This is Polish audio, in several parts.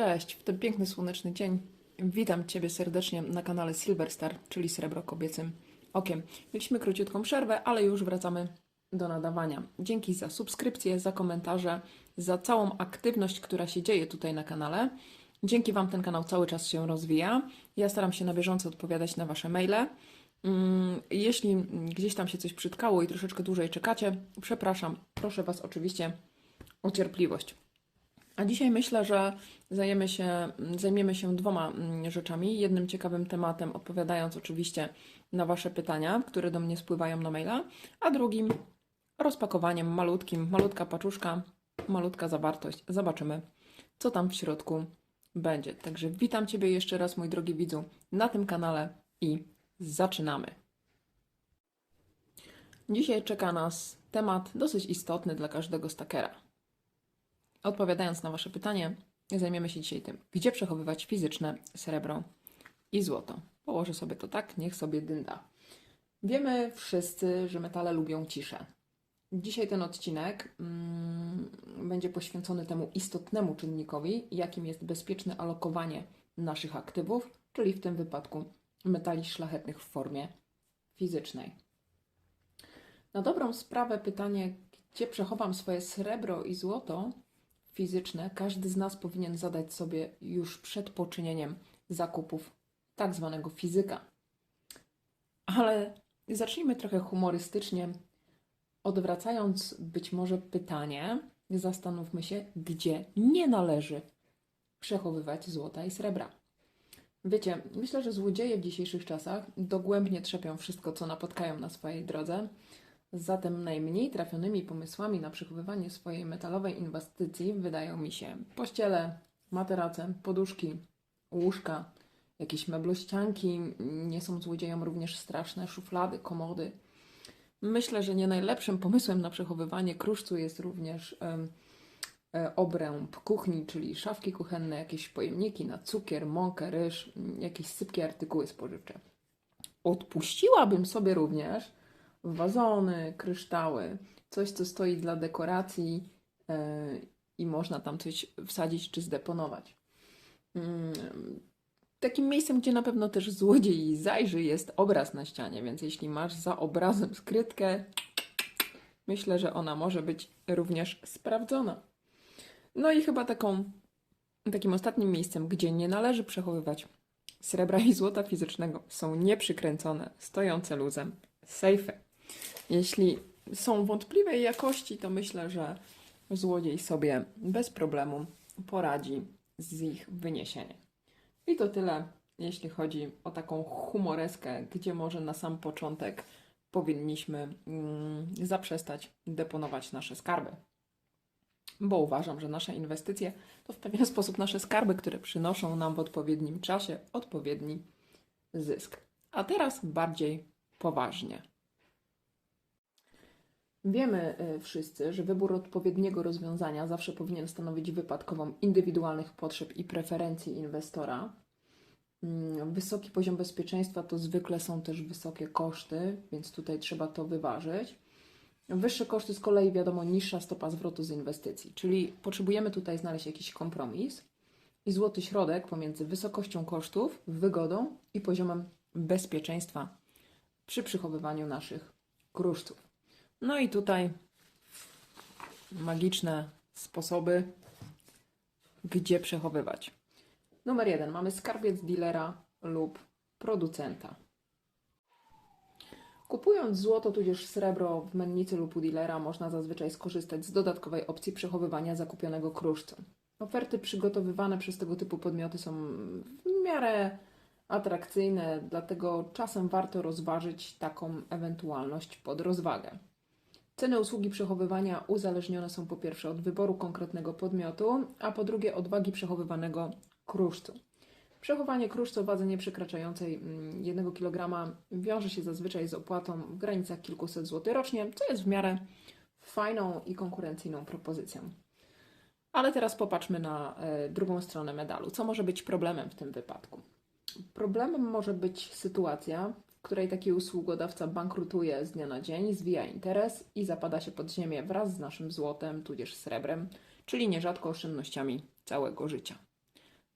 Cześć, w ten piękny słoneczny dzień witam Ciebie serdecznie na kanale Silverstar, czyli Srebro Kobiecym Okiem. Mieliśmy króciutką przerwę, ale już wracamy do nadawania. Dzięki za subskrypcję, za komentarze, za całą aktywność, która się dzieje tutaj na kanale. Dzięki Wam ten kanał cały czas się rozwija. Ja staram się na bieżąco odpowiadać na Wasze maile. Mm, Jeśli gdzieś tam się coś przytkało i troszeczkę dłużej czekacie, przepraszam. Proszę Was oczywiście o cierpliwość. A dzisiaj myślę, że zajmiemy się, zajmiemy się dwoma mm, rzeczami. Jednym ciekawym tematem, odpowiadając oczywiście na Wasze pytania, które do mnie spływają na maila, a drugim rozpakowaniem malutkim, malutka paczuszka, malutka zawartość. Zobaczymy, co tam w środku będzie. Także witam Ciebie jeszcze raz, mój drogi widzu, na tym kanale i zaczynamy. Dzisiaj czeka nas temat dosyć istotny dla każdego stakera. Odpowiadając na Wasze pytanie, zajmiemy się dzisiaj tym, gdzie przechowywać fizyczne srebro i złoto. Położę sobie to tak, niech sobie dynda. Wiemy wszyscy, że metale lubią ciszę. Dzisiaj ten odcinek mm, będzie poświęcony temu istotnemu czynnikowi, jakim jest bezpieczne alokowanie naszych aktywów, czyli w tym wypadku metali szlachetnych w formie fizycznej. Na dobrą sprawę pytanie, gdzie przechowam swoje srebro i złoto fizyczne, każdy z nas powinien zadać sobie już przed poczynieniem zakupów tak zwanego fizyka. Ale zacznijmy trochę humorystycznie, odwracając być może pytanie, zastanówmy się, gdzie nie należy przechowywać złota i srebra. Wiecie, myślę, że złodzieje w dzisiejszych czasach dogłębnie trzepią wszystko, co napotkają na swojej drodze. Zatem najmniej trafionymi pomysłami na przechowywanie swojej metalowej inwestycji wydają mi się pościele, materace, poduszki, łóżka, jakieś meblościanki. Nie są złodziejom również straszne szuflady, komody. Myślę, że nie najlepszym pomysłem na przechowywanie kruszcu jest również e, obręb kuchni, czyli szafki kuchenne, jakieś pojemniki na cukier, mąkę, ryż, jakieś sypkie artykuły spożywcze. Odpuściłabym sobie również wazony, kryształy, coś, co stoi dla dekoracji e, i można tam coś wsadzić czy zdeponować. Mm, Takim miejscem, gdzie na pewno też złodziej zajrzy, jest obraz na ścianie, więc jeśli masz za obrazem skrytkę, myślę, że ona może być również sprawdzona. No i chyba taką, takim ostatnim miejscem, gdzie nie należy przechowywać srebra i złota fizycznego, są nieprzykręcone, stojące luzem sejfy. Jeśli są wątpliwej jakości, to myślę, że złodziej sobie bez problemu poradzi z ich wyniesieniem. I to tyle, jeśli chodzi o taką humoreskę, gdzie może na sam początek powinniśmy mm, zaprzestać deponować nasze skarby. Bo uważam, że nasze inwestycje to w pewien sposób nasze skarby, które przynoszą nam w odpowiednim czasie odpowiedni zysk. A teraz bardziej poważnie. Wiemy y, wszyscy, że wybór odpowiedniego rozwiązania zawsze powinien stanowić wypadkową indywidualnych potrzeb i preferencji inwestora. Mm, Wysoki poziom bezpieczeństwa to zwykle są też wysokie koszty, więc tutaj trzeba to wyważyć. Wyższe koszty z kolei, wiadomo, niższa stopa zwrotu z inwestycji, czyli potrzebujemy tutaj znaleźć jakiś kompromis i złoty środek pomiędzy wysokością kosztów, wygodą i poziomem bezpieczeństwa przy przechowywaniu naszych kruszców. No i tutaj magiczne sposoby, gdzie przechowywać. Numer jeden. Mamy skarbiec dealera lub producenta. Kupując złoto tudzież srebro w mennicy lub u dealera można zazwyczaj skorzystać z dodatkowej opcji przechowywania zakupionego kruszcu. Oferty przygotowywane przez tego typu podmioty są w miarę atrakcyjne, dlatego czasem warto rozważyć taką ewentualność pod rozwagę. Ceny usługi przechowywania uzależnione są po pierwsze od wyboru konkretnego podmiotu, a po drugie od wagi przechowywanego kruszcu. Przechowanie kruszcu o wadze nieprzekraczającej mm, 1 kg wiąże się zazwyczaj z opłatą w granicach kilkuset złotych rocznie, co jest w miarę fajną i konkurencyjną propozycją. Ale teraz popatrzmy na e, drugą stronę medalu. Co może być problemem w tym wypadku? Problemem może być sytuacja, w której taki usługodawca bankrutuje z dnia na dzień, zwija interes i zapada się pod ziemię wraz z naszym złotem, tudzież srebrem, czyli nierzadko oszczędnościami całego życia.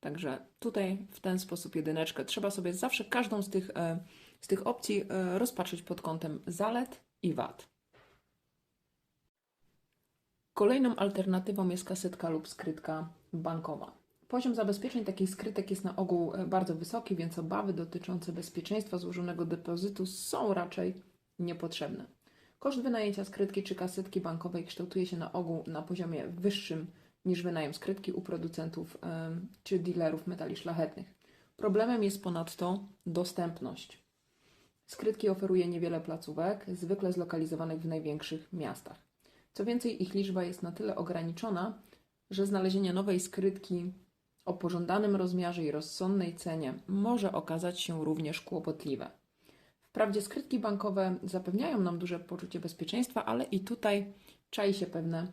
Także tutaj w ten sposób jedyneczkę trzeba sobie zawsze każdą z tych, e, z tych opcji e, rozpatrzeć pod kątem zalet i wad. Kolejną alternatywą jest kasetka lub skrytka bankowa. Poziom zabezpieczeń takich skrytek jest na ogół e, bardzo wysoki, więc obawy dotyczące bezpieczeństwa złożonego depozytu są raczej niepotrzebne. Koszt wynajęcia skrytki czy kasetki bankowej kształtuje się na ogół na poziomie wyższym niż wynajem skrytki u producentów czy dealerów metali szlachetnych. Problemem jest ponadto dostępność. Skrytki oferuje niewiele placówek, zwykle zlokalizowanych w największych miastach. Co więcej, ich liczba jest na tyle ograniczona, że znalezienie nowej skrytki o pożądanym rozmiarze i rozsądnej cenie może okazać się również kłopotliwe. Wprawdzie skrytki bankowe zapewniają nam duże poczucie bezpieczeństwa, ale i tutaj czai się pewne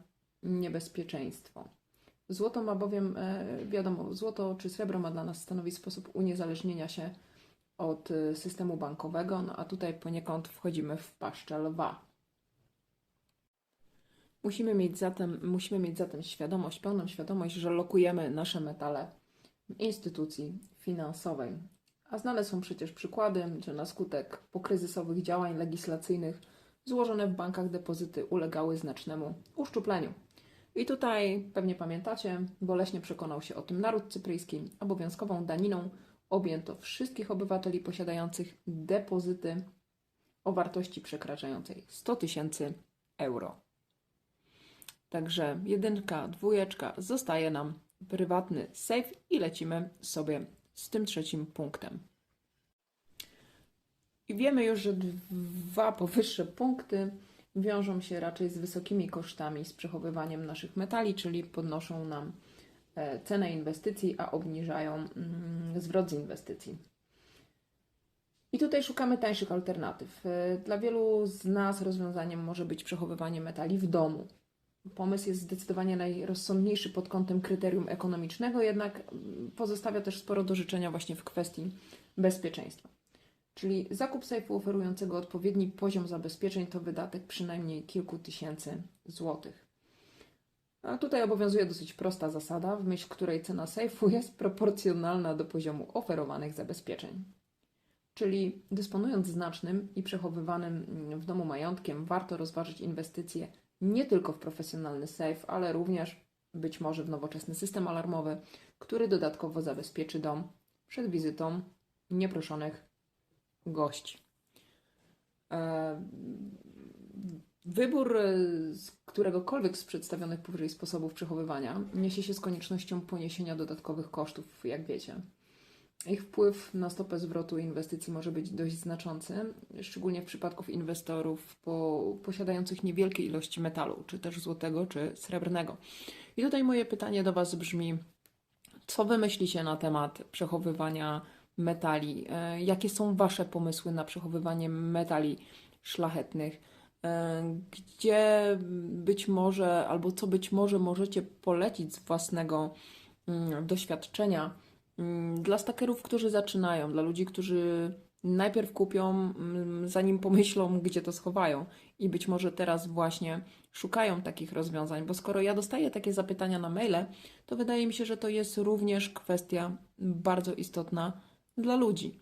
niebezpieczeństwo. Złoto ma bowiem, e, wiadomo, złoto czy srebro ma dla nas stanowić sposób uniezależnienia się od e, systemu bankowego, no a tutaj poniekąd wchodzimy w paszczę lwa. Musimy mieć zatem, musimy mieć zatem świadomość, pełną świadomość, że lokujemy nasze metale w instytucji finansowej. A znane są przecież przykłady, że na skutek pokryzysowych działań legislacyjnych złożone w bankach depozyty ulegały znacznemu uszczupleniu. I tutaj pewnie pamiętacie, boleśnie przekonał się o tym naród cypryjski. Obowiązkową daniną objęto wszystkich obywateli posiadających depozyty o wartości przekraczającej 100 tysięcy euro. Także jedynka, dwójeczka, zostaje nam prywatny safe i lecimy sobie z tym trzecim punktem. I wiemy już, że dwa powyższe punkty wiążą się raczej z wysokimi kosztami z przechowywaniem naszych metali, czyli podnoszą nam e, cenę inwestycji, a obniżają mm, zwrot z inwestycji. I tutaj szukamy tańszych alternatyw. E, Dla wielu z nas rozwiązaniem może być przechowywanie metali w domu. Pomysł jest zdecydowanie najrozsądniejszy pod kątem kryterium ekonomicznego, jednak pozostawia też sporo do życzenia właśnie w kwestii bezpieczeństwa. Czyli zakup sejfu oferującego odpowiedni poziom zabezpieczeń to wydatek przynajmniej kilku tysięcy złotych. A tutaj obowiązuje dosyć prosta zasada, w myśl której cena sejfu jest proporcjonalna do poziomu oferowanych zabezpieczeń. Czyli dysponując znacznym i przechowywanym w domu majątkiem, warto rozważyć inwestycje nie tylko w profesjonalny sejf, ale również być może w nowoczesny system alarmowy, który dodatkowo zabezpieczy dom przed wizytą nieproszonych gości. E, Wybór e, z któregokolwiek z przedstawionych powyżej sposobów przechowywania niesie się z koniecznością poniesienia dodatkowych kosztów, jak wiecie. Ich wpływ na stopę zwrotu inwestycji może być dość znaczący, szczególnie w przypadku inwestorów po, posiadających niewielkie ilości metalu, czy też złotego, czy srebrnego. I tutaj moje pytanie do Was brzmi: co Wy myślicie na temat przechowywania metali? E, Jakie są Wasze pomysły na przechowywanie metali szlachetnych? E, Gdzie być może, albo co być może możecie polecić z własnego mm, doświadczenia dla stakerów, którzy zaczynają, dla ludzi, którzy najpierw kupią, mm, zanim pomyślą, gdzie to schowają. I być może teraz właśnie szukają takich rozwiązań, bo skoro ja dostaję takie zapytania na maile, to wydaje mi się, że to jest również kwestia bardzo istotna dla ludzi.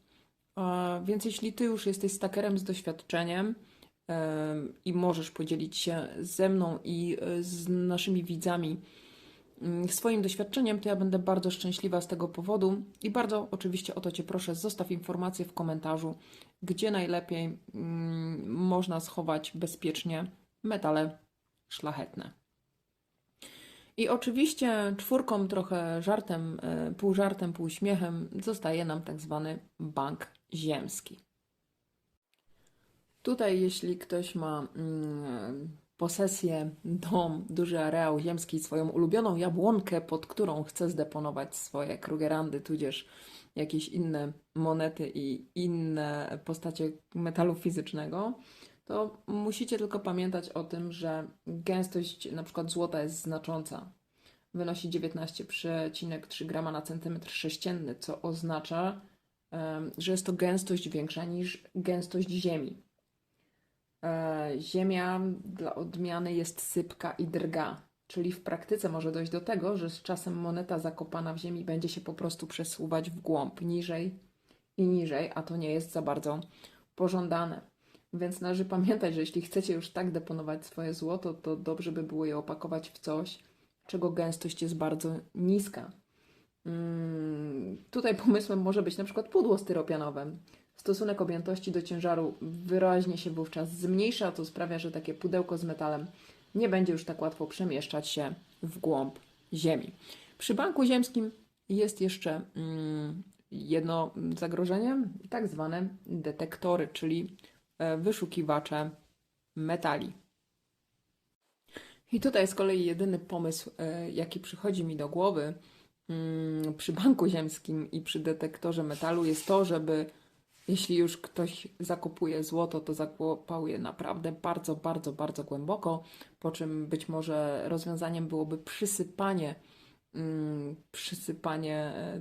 Więc jeśli ty już jesteś stakerem z doświadczeniem em, i możesz podzielić się ze mną i e, z naszymi widzami mm, swoim doświadczeniem, to ja będę bardzo szczęśliwa z tego powodu i bardzo oczywiście o to Cię proszę, zostaw informację w komentarzu, gdzie najlepiej mm, można schować bezpiecznie metale szlachetne. I oczywiście czwórką, trochę żartem, e, pół żartem, pół śmiechem, zostaje nam tak zwany bank ziemski. Tutaj, jeśli ktoś ma mm, posesję, dom, duży areał ziemski, swoją ulubioną jabłonkę, pod którą chce zdeponować swoje krugerandy, tudzież jakieś inne monety i inne postacie metalu fizycznego, to musicie tylko pamiętać o tym, że gęstość na przykład złota jest znacząca. Wynosi 19,3 grama na centymetr sześcienny, co oznacza, że jest to gęstość większa niż gęstość ziemi. E, Ziemia dla odmiany jest sypka i drga. Czyli w praktyce może dojść do tego, że z czasem moneta zakopana w ziemi będzie się po prostu przesuwać w głąb, niżej i niżej, a to nie jest za bardzo pożądane. Więc należy pamiętać, że jeśli chcecie już tak deponować swoje złoto, to dobrze by było je opakować w coś, czego gęstość jest bardzo niska. Mm, tutaj pomysłem może być na przykład pudło styropianowe. Stosunek objętości do ciężaru wyraźnie się wówczas zmniejsza, to sprawia, że takie pudełko z metalem nie będzie już tak łatwo przemieszczać się w głąb ziemi. Przy banku ziemskim jest jeszcze mm, jedno zagrożenie, tak zwane detektory, czyli e, wyszukiwacze metali. I tutaj z kolei jedyny pomysł, e, jaki przychodzi mi do głowy mm, przy banku ziemskim i przy detektorze metalu, jest to, żeby jeśli już ktoś zakopuje złoto, to zakopał je naprawdę bardzo, bardzo, bardzo głęboko, po czym być może rozwiązaniem byłoby przysypanie, mm, przysypanie e,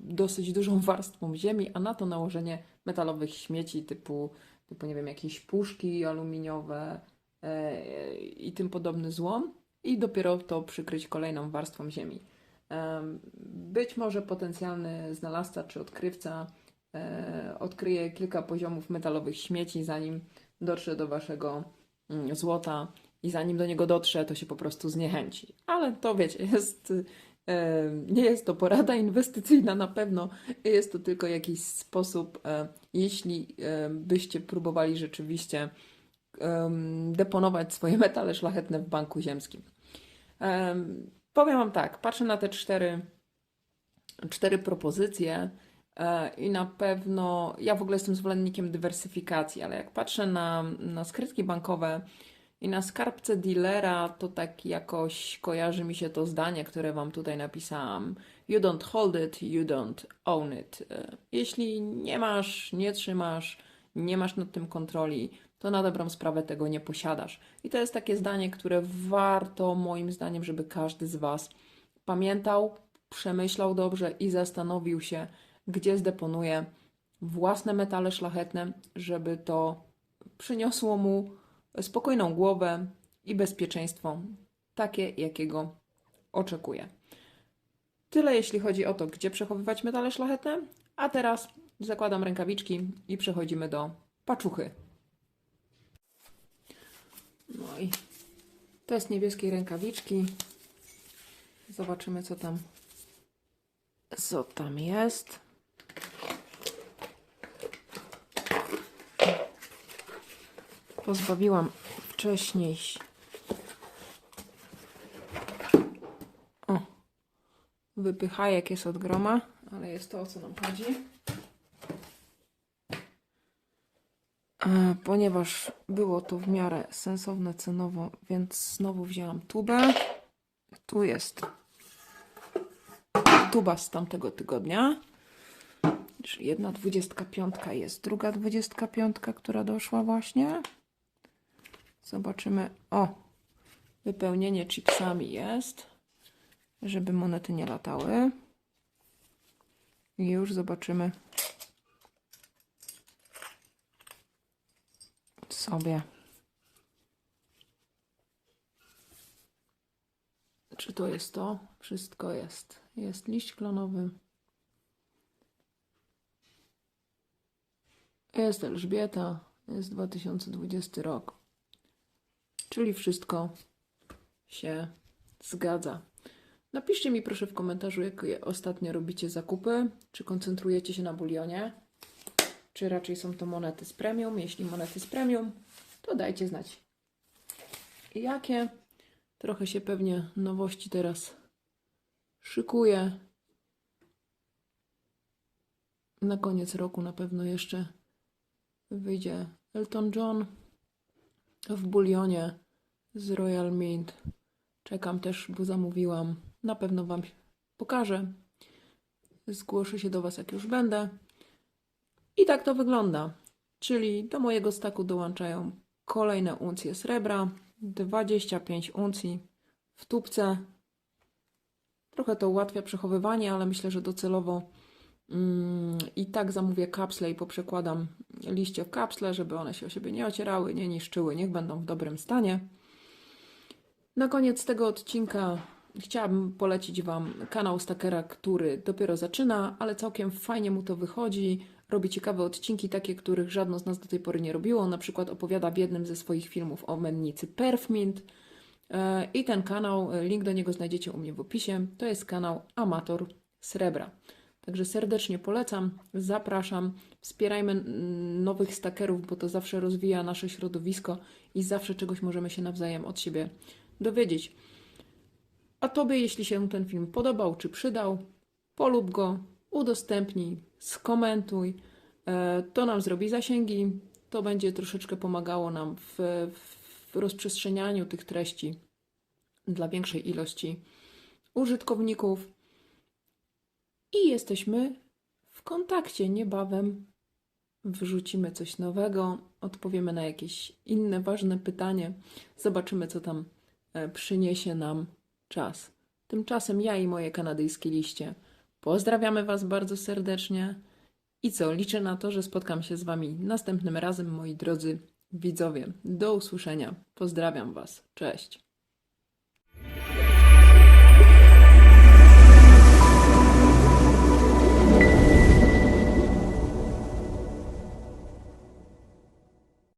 dosyć dużą warstwą ziemi, a na to nałożenie metalowych śmieci typu, typu nie wiem, jakieś puszki aluminiowe e, i tym podobny złom i dopiero to przykryć kolejną warstwą ziemi. Em, Być może potencjalny znalazca czy odkrywca odkryje kilka poziomów metalowych śmieci, zanim dotrze do waszego mm, złota i zanim do niego dotrze, to się po prostu zniechęci. Ale to wiecie, jest, e, nie jest to porada inwestycyjna na pewno, jest to tylko jakiś sposób, e, jeśli e, byście próbowali rzeczywiście deponować swoje metale szlachetne w banku ziemskim. Em, Powiem Wam tak, patrzę na te cztery, cztery propozycje e, i na pewno ja w ogóle jestem zwolennikiem dywersyfikacji, ale jak patrzę na, na skrytki bankowe i na skarbce dealera, to tak jakoś kojarzy mi się to zdanie, które Wam tutaj napisałam. You don't hold it, you don't own it. E, Jeśli nie masz, nie trzymasz, nie masz nad tym kontroli, to na dobrą sprawę tego nie posiadasz. I to jest takie zdanie, które warto moim zdaniem, żeby każdy z Was pamiętał, przemyślał dobrze i zastanowił się, gdzie zdeponuje własne metale szlachetne, żeby to przyniosło mu spokojną głowę i bezpieczeństwo, takie jakiego oczekuje. Tyle jeśli chodzi o to, gdzie przechowywać metale szlachetne, a teraz zakładam rękawiczki i przechodzimy do paczuchy. No i test niebieskiej rękawiczki. Zobaczymy, co tam, co tam jest. Pozbawiłam wcześniej. O, wypychajek jest od groma, ale jest to, o co nam chodzi. E, Ponieważ było to w miarę sensowne cenowo, więc znowu wzięłam tubę. Tu jest tuba z tamtego tygodnia. Czyli jedna dwudziestka piątka jest druga dwudziestka piątka, która doszła właśnie. Zobaczymy. O, wypełnienie chipsami jest, żeby monety nie latały. I już zobaczymy sobie. Czy to jest to? Wszystko jest. Jest liść klonowy. Jest Elżbieta. Jest 2020 rok. Czyli wszystko się zgadza. Napiszcie mi proszę w komentarzu, jakie ostatnio robicie zakupy. Czy koncentrujecie się na bulionie? czy raczej są to monety z premium. Jeśli monety z premium, to dajcie znać. Jakie? Trochę się pewnie nowości teraz szykuje. Na koniec roku na pewno jeszcze wyjdzie Elton John w bulionie z Royal Mint. Czekam też, bo zamówiłam. Na pewno Wam pokażę. Zgłoszę się do Was, jak już będę. I tak to wygląda. Czyli do mojego staku dołączają kolejne uncje srebra, 25 uncji w tubce. Trochę to ułatwia przechowywanie, ale myślę, że docelowo mm, i tak zamówię kapsle i poprzekładam liście w kapsle, żeby one się o siebie nie ocierały, nie niszczyły, niech będą w dobrym stanie. Na koniec tego odcinka chciałabym polecić Wam kanał Stakera, który dopiero zaczyna, ale całkiem fajnie mu to wychodzi. Robi ciekawe odcinki, takie, których żadno z nas do tej pory nie robiło. Na przykład opowiada w jednym ze swoich filmów o mennicy Perfmint. E, I ten kanał, e, link do niego znajdziecie u mnie w opisie. To jest kanał Amator Srebra. Także serdecznie polecam, zapraszam. Wspierajmy nowych stakerów, bo to zawsze rozwija nasze środowisko i zawsze czegoś możemy się nawzajem od siebie dowiedzieć. A Tobie, jeśli się ten film podobał czy przydał, polub go, udostępnij, skomentuj. E, To nam zrobi zasięgi. To będzie troszeczkę pomagało nam w, w rozprzestrzenianiu tych treści dla większej ilości użytkowników. I jesteśmy w kontakcie. Niebawem wrzucimy coś nowego, odpowiemy na jakieś inne ważne pytanie, zobaczymy, co tam przyniesie nam czas. Tymczasem ja i moje kanadyjskie liście pozdrawiamy Was bardzo serdecznie. I co, liczę na to, że spotkam się z Wami następnym razem, moi drodzy widzowie. Do usłyszenia. Pozdrawiam Was. Cześć.